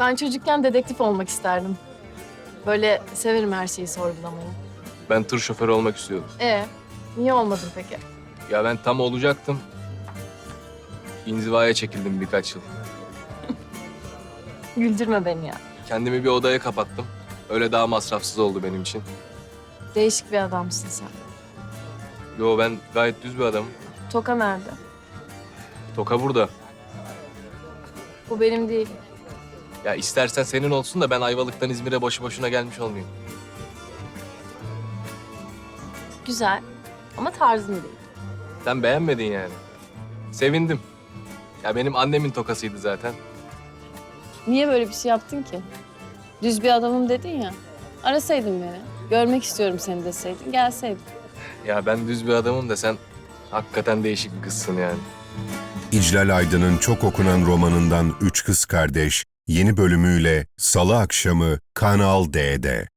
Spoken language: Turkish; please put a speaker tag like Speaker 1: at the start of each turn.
Speaker 1: Ben çocukken dedektif olmak isterdim. Böyle severim her şeyi sorgulamayı.
Speaker 2: Ben tır şoförü olmak istiyordum.
Speaker 1: E niye olmadın peki?
Speaker 2: Ya ben tam olacaktım. İnzivaya çekildim birkaç yıl.
Speaker 1: Güldürme beni ya.
Speaker 2: Kendimi bir odaya kapattım. Öyle daha masrafsız oldu benim için.
Speaker 1: Değişik bir adamsın sen.
Speaker 2: Yo ben gayet düz bir adamım.
Speaker 1: Toka nerede?
Speaker 2: Toka burada.
Speaker 1: Bu benim değil.
Speaker 2: Ya istersen senin olsun da ben Ayvalık'tan İzmir'e boşu boşuna gelmiş olmayayım.
Speaker 1: Güzel ama tarzın değil.
Speaker 2: Sen beğenmedin yani. Sevindim. Ya benim annemin tokasıydı zaten.
Speaker 3: Niye böyle bir şey yaptın ki? Düz bir adamım dedin ya. Arasaydın beni. Görmek istiyorum seni deseydin, gelseydin.
Speaker 2: Ya ben düz bir adamım da sen hakikaten değişik bir kızsın yani.
Speaker 4: İclal Aydın'ın çok okunan romanından Üç Kız Kardeş yeni bölümüyle Salı akşamı Kanal D'de.